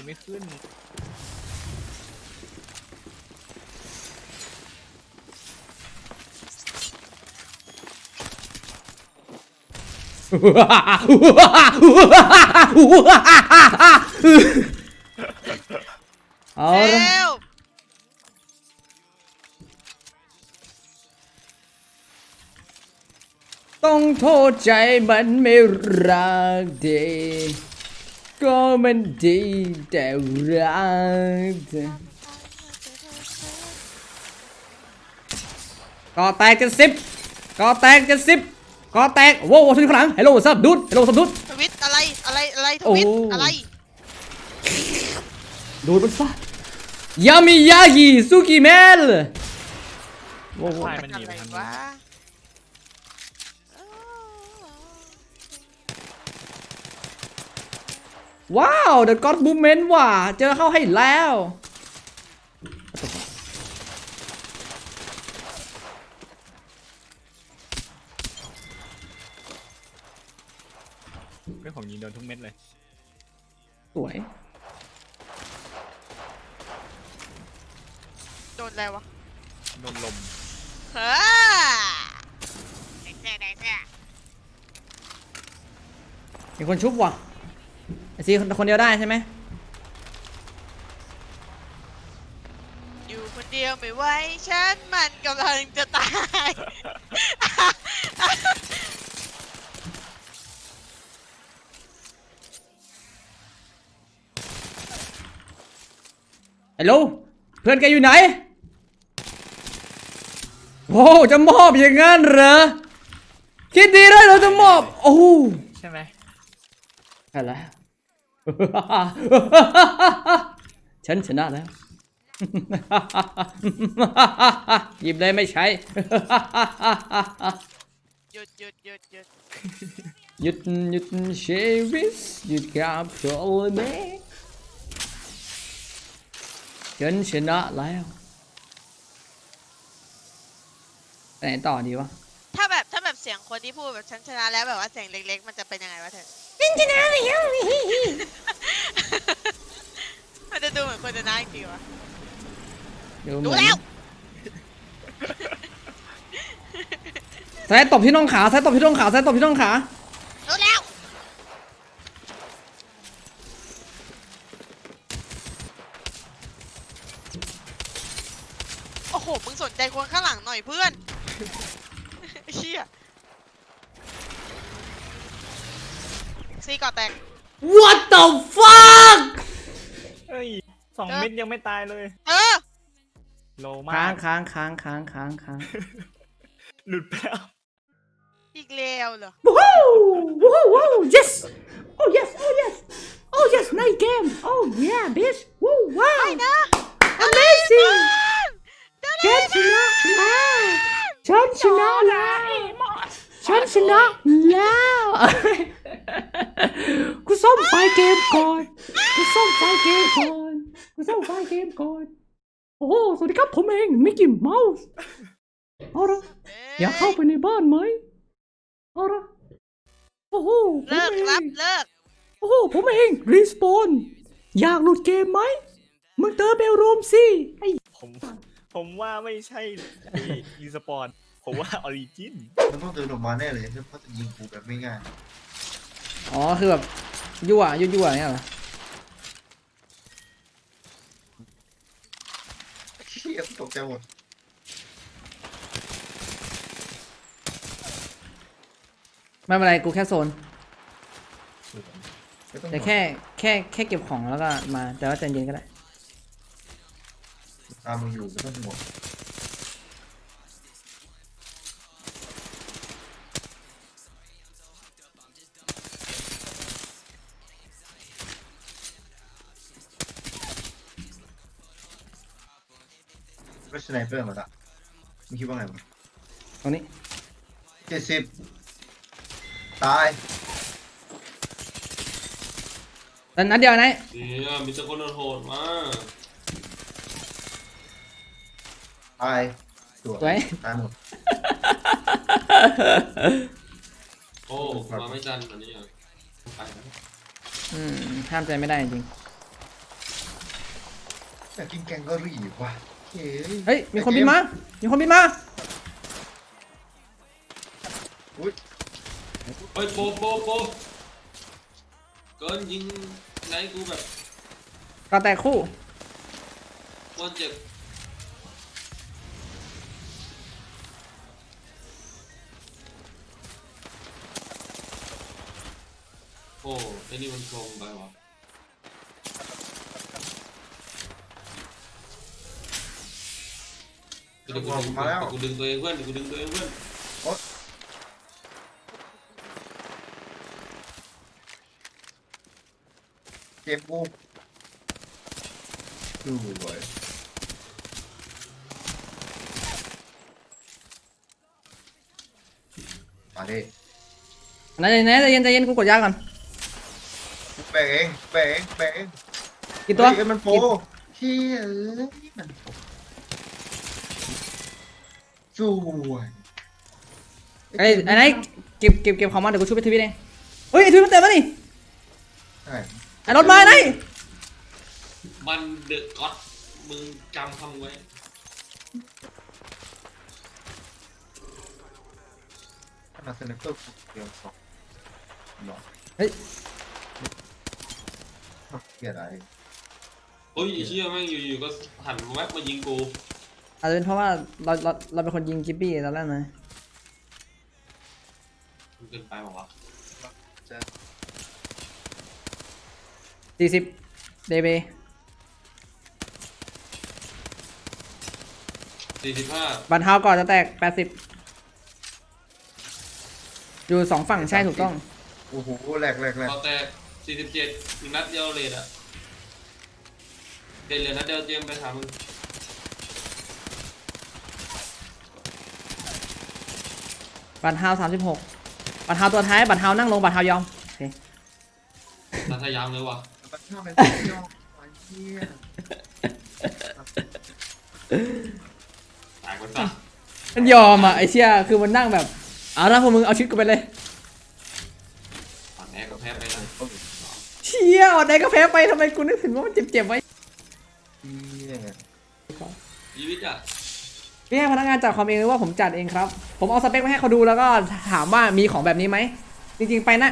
จไม่ขึ้น เอาละเร็วต้องโทษใจมันไม่รักดี ก็มันดีแต่รักก็แตกกันสิบก็แตกกันสิบก็แตกโว้วทุกข้างหลังฮัลโหลซับดุดฮัลโหลซับดุดทวิตอะไรอะไรอะไรทวิตอะไรดูดมันซะยามิยากิซุกิเมลโว้วมันหนีไรไปทางวะ ว้าวเดอะก็อดบูมเมนต์ว่ะเจอเข้าให้แล้วเรื่องของยิงโดนทุกเม็ดเลย สวย โดนอะไรวะโดนลม เฮ้แดงแท้แดงแท้มีคนชุบว่ะ ไอซีคนคนเดียวได้ใช่ไหมอยู่คนเดียวไม่ไหวฉันมันกำลังจะตาย ไอ้โลเพื่อนแกอยู่ไหนโอ้จะมอบอย่างงั้นเหรอ คิดดีได้เราจะมอบ โอ้ใช่ไหมใช่แล้ว ฉันชนะแล้วหยิบเลยไม่ใช้หยุดหยุดหยุดหยุดหยุดหยุดชีวิตหยุดกับโปรเมฉันชนะแล้วไปไหนต่อดีวะ ถ้าแบบถ้าแบบเสียงคนที่พูดแบบฉันชนะแล้วแบบว่าเสียงเล็กๆ มันจะเป็นยังไงวะเธอ ฉันชนะแล้วมันจะดูเหมือนคนชนะจริงๆวะดูเหดูมือนแล้วสายตบที่น่องขาสายตบที่น่องขาสายตบที่น่องขา ดูแล้วโอ้โหมึงสนใจคนข้างหลังหน่อยเพื่อน เชี่ย ซีก่อแตก What the fuck เฮ้ยสองเออ เม็ดยังไม่ตายเลย เออ โลมาค้างกค้างค้างค้างค้างค้างหลุดไปแล้วอีกแล้วเหรอ Woohoo! Woohoo! Yes! Oh yes! Oh yes! Oh yes! Nice game! Oh yeah, bitch! Woo! Wow! ไม่นะ Amazing! เดินฉันชนะแล้วฉันชนะแล้วฉันชนะแล้ว กูซ่อมไฟล์เกมก่อน กูซ่อมไฟล์เกมก่อน กูซ่อมไฟล์เกมก่อน โอ้โหสวัสดีครับผมเองมิกกี้เมาส์เอาละอยากเข้าไปในบ้านไหมเอาละโอ้โหผมเลิกครับองเลิก โอ้โหผมเองรีสปอนอยากหลุดเกมไหมมึงเติมเบลรูมสิไอ้ผมผมว่าไม่ใช่อีสปอร์ตผมว่าออริจินมันต้องเดินออกมาแน่เลยเพราะจะยิงกูแบบไม่ง่าย อ๋อ คือแบบยั่วยั่วยั่วอย่างเงี้ยเหรอเชี่ยตกใจหมดไม่เป็นไรกูแค่โซน ไม่ต้องแต่แค่แค่แค่เก็บของแล้วก็มา แต่ว่าใจเย็นก็ได้ ตามมึงอยู่ไม่ต้องห่วง ก็สไนเปอร์มาละมึงคิดว่าไงวะตรงนี้เจ็ดสิบตายแต่นัดเดียวนะเนี่ยมีแต่คนโหดๆมาตายสสวย ตายหมด โอ้มาไม่ทันอันนี้อะไปแล้วอืมห้ามใจไม่ได้จริง อยากกินแกงกะหรี่ว่ะ เฮ้ยเฮ้ย มีคนบินมา มีคนบินมา อุ้ยเฮ้ยโปโปโปเกินยิงไหนกูแบบกระแตกคู่วันเจ็บโอ้ไอ้นี่มันโกงไปวะ ดี๋ยวกูดึงเดี๋ยวกูดึงตัวเองเพื่อนเดี๋ยวกูดึงตัวเองเพื่อนเกมกูดูเว้ยมาดิไหนไหนใจเย็นใจเย็นกูกดยาก่อนแบ่งเองแบ่งเองแบ่งเองกี่ตัว เฮ้ยมันโปเฮ้ยเอ้ยมันโป สวยไอ้ไอ้ไหนเก็บเก็บเก็บของมาเดี๋ยวกูช่วยไปทวิตเองเฮ้ยไอ้ทวิตมันเต็มแล้วนี่ใช่ไอ้รถมาไอ้ไหนมันเดอะก็อดมึงจำคำไว้ ขนาดเซนเตอร์เดียวสองหรอเฮ้ยเกลียดอะไรเฮ้ยไอ้เชี่ยแม่งอยู่ๆก็หันแวบมายิงกู อาจจะเป็นเพราะว่าเราเราเราเป็นคนยิงกิบบี้ตอนแรกนะมันเกินไปบอกว่าวะจะสี่สิบเดเบสี่สิบห้าบันเทาก่อนจะแตกแปดสิบอยู่สองฝั่งใช่ถูกต้อง โอ้โหแหลกแหลกแหลกพอแตกสี่สิบเจ็ดอีกนัดเดียวเลยอะเด็ดเหลือนัดเดียวเจมส์ไปถามมึง บันเทาสามสิบหกบันเทาตัวท้ายบันเทานั่งลงบันเทายอมโอเคนัดทะยามเลยว่ะมันชอบเป็นตัวยองไอ้เหี้ยตายคนซะมันยอมอะไอเชี่ยคือมันนั่งแบบเอาละพวกมึงเอาชีวิตกูไปเลยฝั่งแอร์ก็แพ้ไปนะเชี่ยอ่อนไหนก็แพ้ไปทำไมกูนึกถึงว่ามันเจ็บๆไว้เหี้ยชีวิตอะ พี่ให้พนักงานจัดความเองหรือว่าผมจัดเองครับ ผมเอาสเปคมาให้เขาดูแล้วก็ถามว่ามีของแบบนี้ไหม จริงๆไปนะ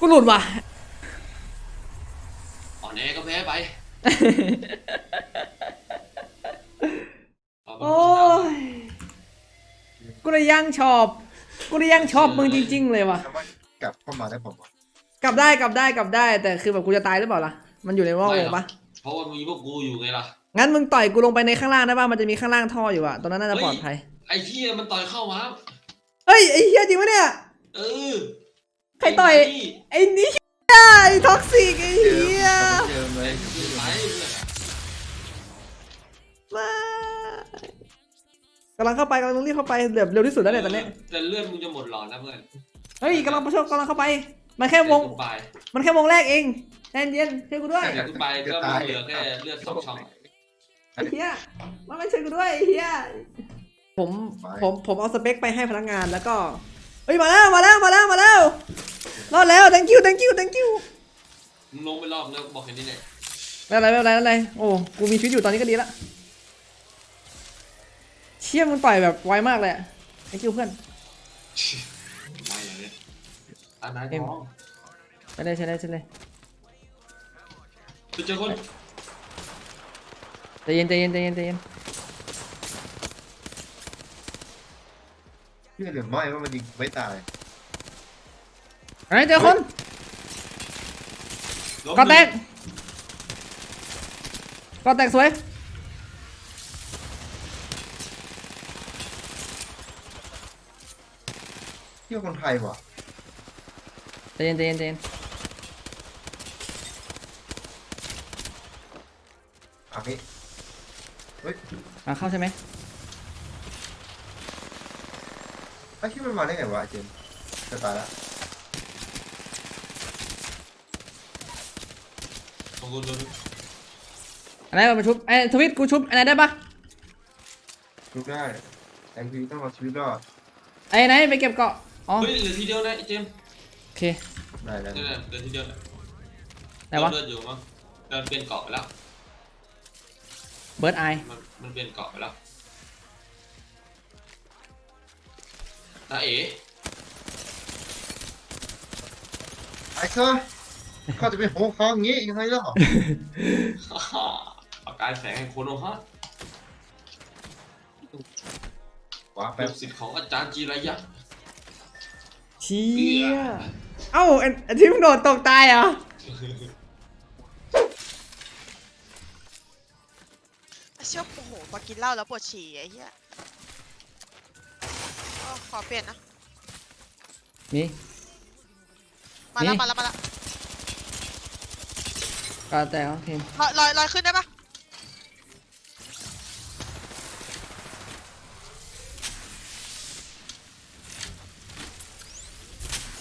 กูหลุดว่ะอ่อนแอก็แพ้ไปเอาไปโอ้ยกูเลยยังชอบ กูเลยยังชอบมึงจริง ๆ เลยว่ะแต่ว่ากลับเข้ามาได้ผมวะกลับได้กลับได้กลับได้ แต่คือแบบกูจะตายหรือเปล่าล่ะ มันอยู่ในว่าวงปะ เพราะว่ามีพวกกูอยู่ไงล่ะ งั้นมึงต่อยกูลงไปในข้างล่างได้ป่ะมันจะมีข้างล่างท่ออยู่อะตรงนั้นน่าจะปลอดภัย ไอ้เชี่ยมันต่อยเข้ามาเฮ้ยไอ้เหี้ยจริงปะเนี่ย เออ ใครต่อย ไอ้นี่ไอ้นี่ไอ้ท็อกซิกไอ้เหี้ยเจอเลยคือไหลเพื่อนอะมากำลังเข้าไปกำลังรีบเข้าไปแบบเร็วที่สุดแล้วเนี่ยตอนเนี้ยแต่เลือดมึงจะหมดหลอดนะเพื่อน เฮ้ยกำลังประชดกำลังเข้าไป มันแค่วงเดี๋ยกูไปมันแค่วงแรกเองใจเย็นช่วยกูด้วยเดี๋ยวกูไปก็มึงเหลือแค่เลือดสองช่อง ไอ้เหี้ยมันไม่ช่วยกูด้วยไอ้เหี้ยผมผมผมเอาสเปคไปให้พนักงานแล้วก็เฮ้ยมาแล้วมาแล้วมาแล้วมาแล้วรอดแล้ว thank you thank you thank you มึงลงไปรอบแล้วบอกแค่นี้เลยไม่เป็นไรไม่เป็นไรไม่เป็นไรโอ้กูมีชีวิตอยู่ตอนนี้ก็ดีละเชี่ยมึงต่อยแบบไวมากเลยอะ thank you เพื่อน ไม่เลยอันไหนเอ็มท้องใช่เลยใช่เลยใช่เลยไปเจอคน ใจเย็นใจเย็นใจเย็นใจเย็นเชื่อหรือไม่ว่ามันยิงไม่ตายไหนเจอคนล้มก็แตกก็แตกสวยเที่ยวคนไทยว่ะใจเย็นใจเย็นใจเย็นอันนี้ เฮ้ยมาเข้าใช่ไหมไอ้ที่มันมาได้ไงวะไอ้เจนจะตายละขอบคุณเลยอันไหนมาชุบไอ้ทวิตกูชุบอันไหนได้ปะรู้ได้แองพีต้องมาชีวิตรอดไอ้ไหนไปเก็บเกาะอ๋อเฮ้ยเหลือทีเดียวนะไอ้เจมส์โอเคได้แล้วนั่นแหละเหลือทีเดียวนะไหนวะเลือดอยู่มั้งเดินเป็นเกาะไปแล้ว เบิร์ดไอมันมันเปลี่ยนเกาะไปแล้วตาเอ๋ไอ้เซ่เขาจะเป็นหัวเขาอย่างงี้ยังไงล่ะประกายแสงแห่งโคโนฮะวางแบแป๊บบสิทธิ์ของอาจารย์จีระยะเชี่ยเอ้าไอ้ไอ้ที่มึงโดดตกตายเหรอ ชี่ยโอ้โหพอกินเหล้าแล้วปวดฉี่ไอ้เหี้ยอ้อขอเปลี่ยนนะ นี่ มาแล้วนี่ มาแล้วมาแล้วก็แต่โอเคลอยลอยลอยขึ้นได้ปะ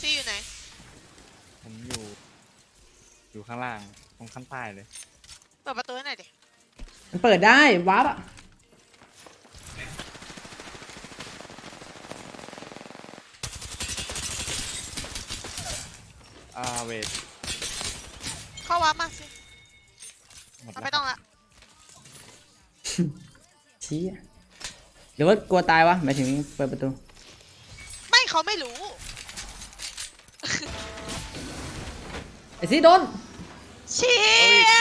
ซี่อยู่ไหน ผมอยู่ อยู่ข้างล่างตรงข้างใต้เลย เปิดประตูให้หน่อยดิ มันเปิดได้วาร์ปอะอ่าเวทเข้าวาร์ปมาสิหมดเอาแล้วไม่ต้องละเชี่ยหรือว่ากลัวตายวะหมายถึงเปิดประตู ไม่เขาไม่รู้ ไอ้ซีโดนเชี่ย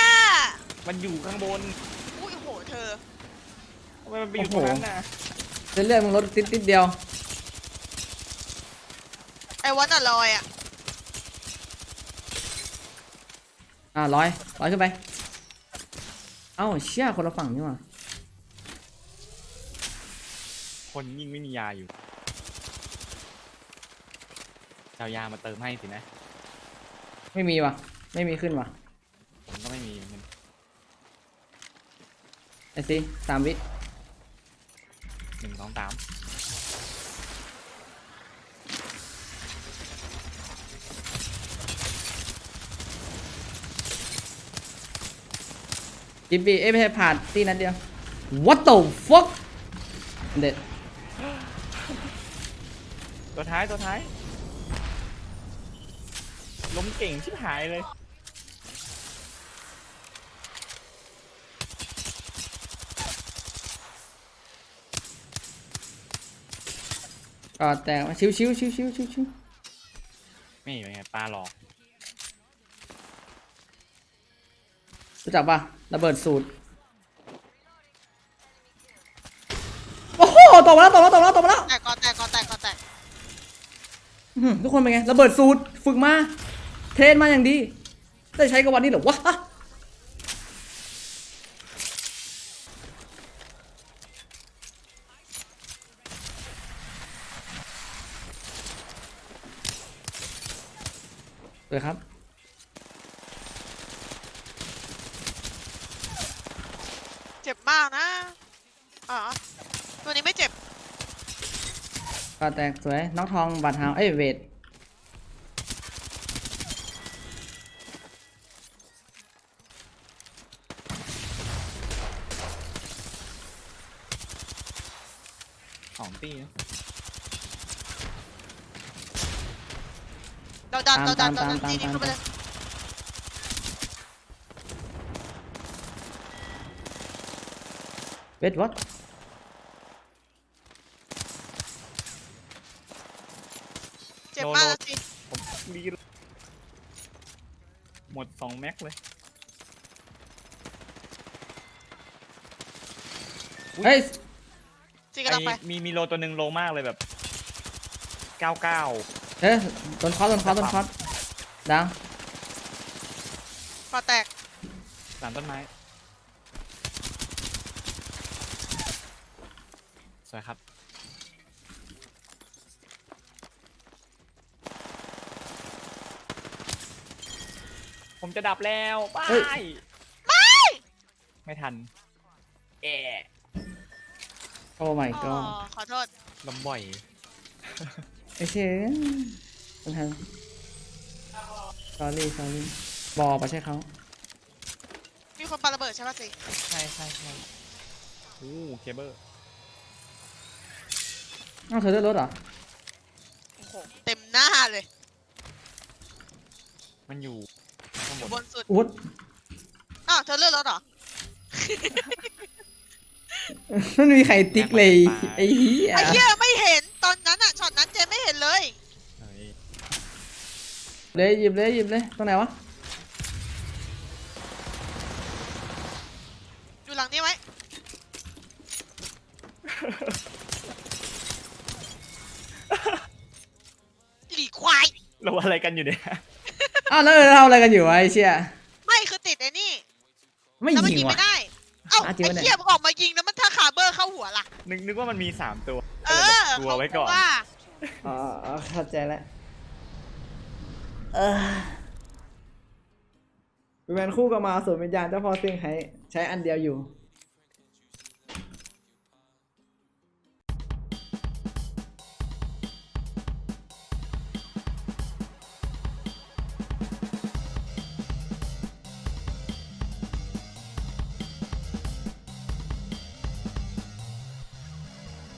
มันอยู่ข้างบนอุ้ยโห เธอทำไมมันไปอยู่ตรงนั้นน่ะเส้นเลือดมึงลดติดติดเดียว ไอ้วันอะลอยอะอ่าร้อยร้อยขึ้นไป เอ้าเชี่ยคนละฝั่งนี่หว่าคนยิ่งไม่มียาอยู่จะเอายามาเติมให้สินะ ไม่มีว่ะ ไม่มีขึ้นว่ะผมก็ไม่มีเหมือนกัน ไอ้ซีสามวิหนึ่งสองสามจิบบีเอ้ยไม่ใช่ผ่านตีนั้นเดียว what the fuck เด็ดตัวท้ายตัวท้ายล้มเก่งชิบหายเลย ก็แต่ว่าชิวชิวชิวชิวชิวชิวไม่เป็นไงปลาหลอกรู้จักปะระเบิดสูตร โอ้โหตกมาแล้วตกมาแล้วตกมาแล้วตกมาแล้วแตกก่อนแตกก่อนแตกก่อนแตกอื้อหือทุกคนเป็นไงระเบิดสูตรฝึกมา เทรนมาอย่างดี ได้ใช้กับวันนี้เหรอวะ เลยครับ เจ็บมากนะ อ๋อ ตัวนี้ไม่เจ็บ ก็แตกสวยน้องทองบาดเท้าเอ้ยเวทสองตีนะ เราดันเราดันเราตามดันตาม จีนี่ตามเข้าไปเลยเวทวอตเจ็บมากแล้วจีผมรีหมดสองแม็กเลยเฮ้ยจีกำลังไปไอ้มีมีโลตัวหนึ่งโลมากเลยแบบเก้าเก้า เฮ้ยโดนคอสโดนคอสโดนคอสดังพอแตกหลังต้นไม้ สวยครับ ผมจะดับแล้วไปเฮ้ยไม่ทันแอะโอ้ my อ๋อ god ขอโทษลมบ่อยไอ้ เชี่ยมันทัน sorry sorry บอไปใช่เขามีคนปาระเบิดใช่ป่ะจีใช่ใช่ใช่โอ้เคเบิลอ้าวเธอเลือดรถเหรอ โอ้โหเต็มหน้าเลยมันอยู่ข้างบนบนสุดอุ๊ด อ้าวเธอเลือกรถเหรอมันมีใครติ๊กเลย ไอ้เหี้ยไอ้เหี้ยไม่เห็นตอนนั้นอะช็อตนั้นเจไม่เห็นเลย เฮ้ย เลยหยิบเลยหยิบเลยตรงไหนวะอยู่หลังนี้ไหมหลีควายเราอะไรกันอยู่เนี่ยอ้าวแล้วเราทำอะไรกันอยู่วะไอ้เชี่ยไม่คือติดไอ้นี่ไม่แล้วมันยิงยิงวะไม่ได้เอ้าอะจริงไอ้ปะเนี่ยเหี้ยมึงออกมายิงแล้วมันถ้าคาร์เบอร์เข้าหัวล่ะนึกนึกว่ามันมีสามตัวเออกลัวไว้ก่อน เขาว่าอ๋ออ๋อเข้าใจแล้ว เออเป็นแมนคู่ก็มาส่วนวิญญาณเจ้าพ่อซิงให้ใช้อันเดียวอยู่